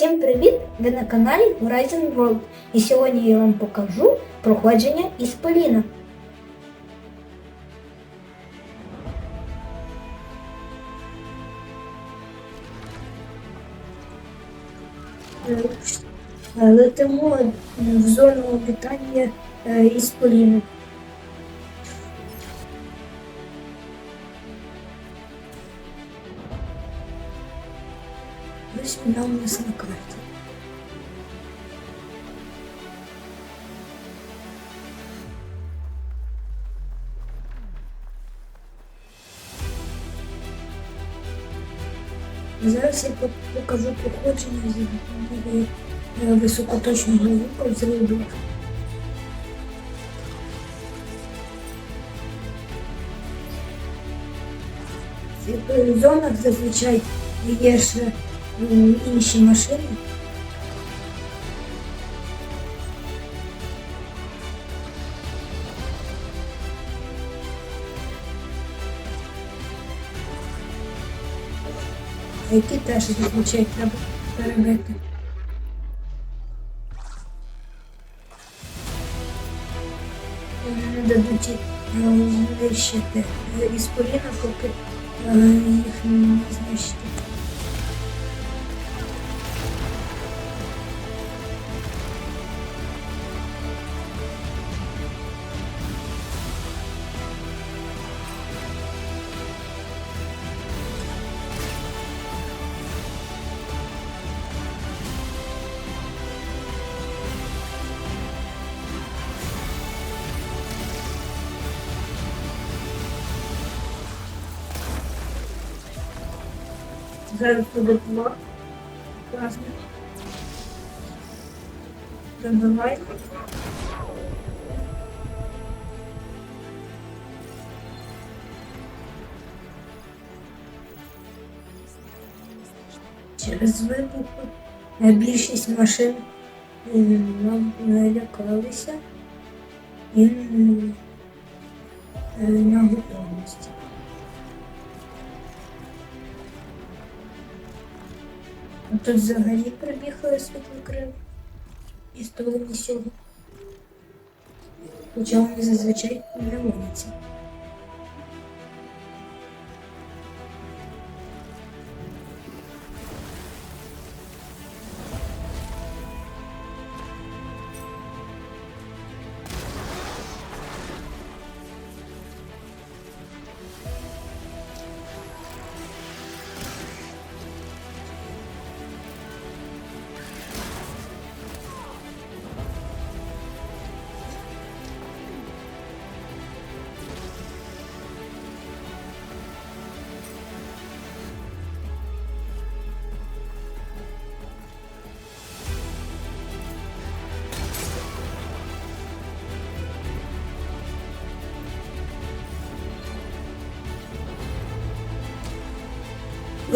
Всім привіт! Ви на каналі Horizon World і сьогодні я вам покажу проходження із Поліна. Е, Летимо в зону обітання е, із Поліна. Ось у нас Зараз я покажу походження з е, високоточного лука з рибок. В зонах зазвичай є ще інші машини. Які теж зазвичай треба перебити. Не дадуть е, знищити е, із поліна, поки е, їх не знищити. Зараз два. Класно. Добивай. Через вибухи е, більшість машин нам налякалися і е, на готовності. Тут взагалі прибігли світлокрив і столині сьогодні. Хоча вони зазвичай не моляться.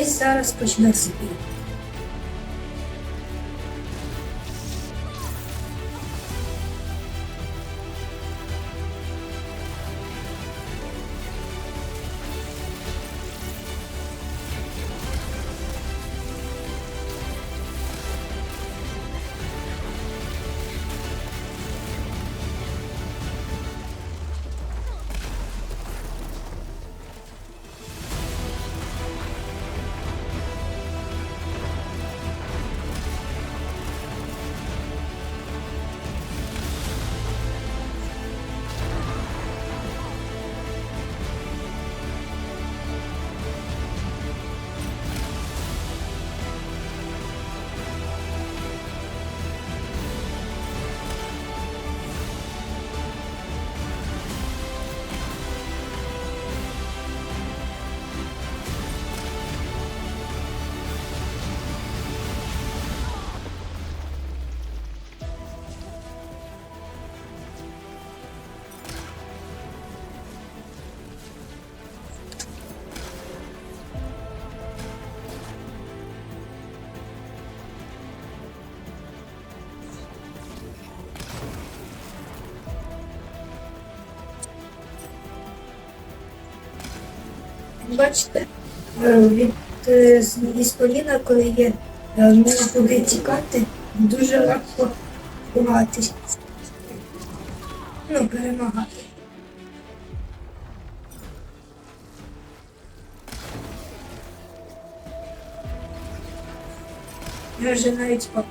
Ось зараз почнеться бій. Бачите, е, від е, з- коліна, коли є е, мені туди тікати дуже легко ховатись. Ну, перемагати. Я вже навіть спав.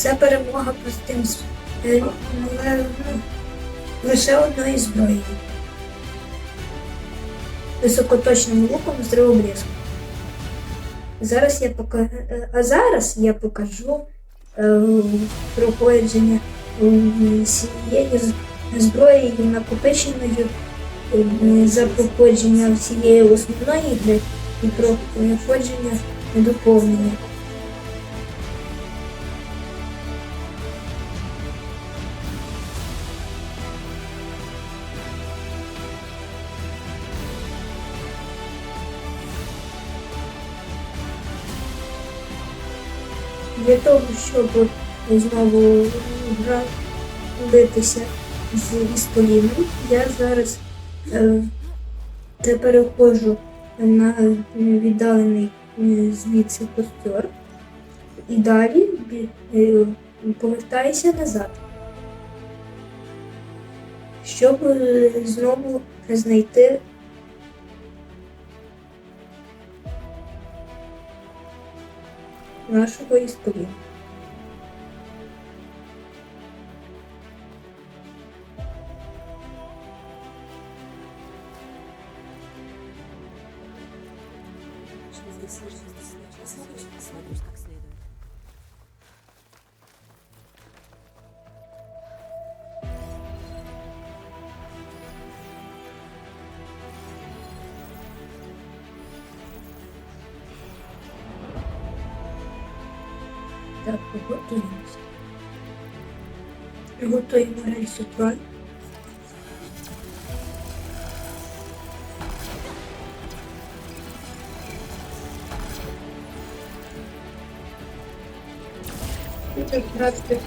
Це перемога простим е, але ну, лише одної зброї. Високоточним луком з дривоблеском. Зараз я покажу, а зараз я покажу е, проходження е, цієї зброї накопиченою е, за проходження всієї основної гри і проходження доповнення. Для того, щоб знову гра битися з Ісполіном, я зараз е, те переходжу на віддалений е, звідси костер і далі е, повертаюся назад, щоб е, знову знайти нашого Іскорі. Здесь слышно, здесь слышно, слышно, слышно, слышно, слышно, Так, готуємося. Готуємо рельсу троль. Так, братки,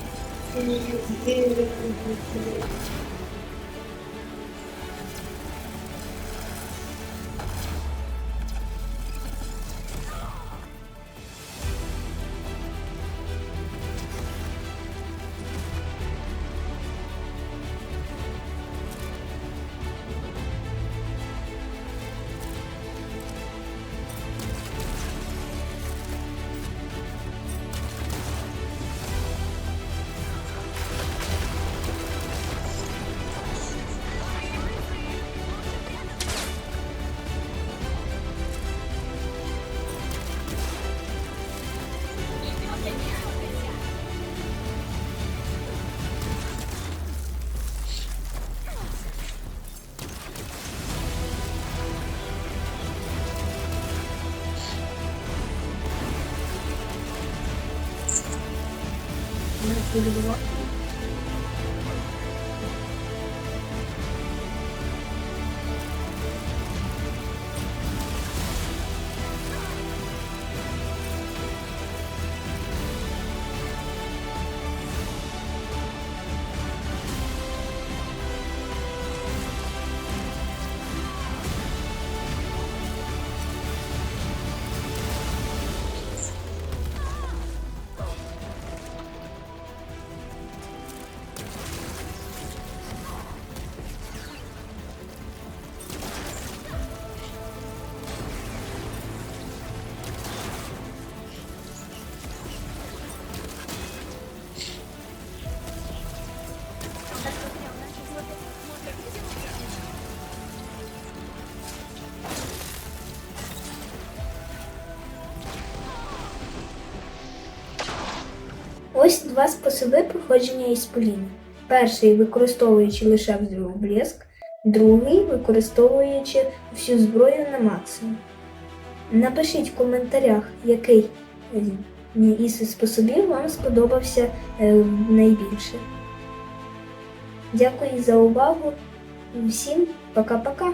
তুলে দেবো Ось два способи проходження ісполіну. Перший використовуючи лише блеск, другий використовуючи всю зброю на максимум. Напишіть в коментарях, який е, із способів вам сподобався е, найбільше. Дякую за увагу. Всім пока-пока!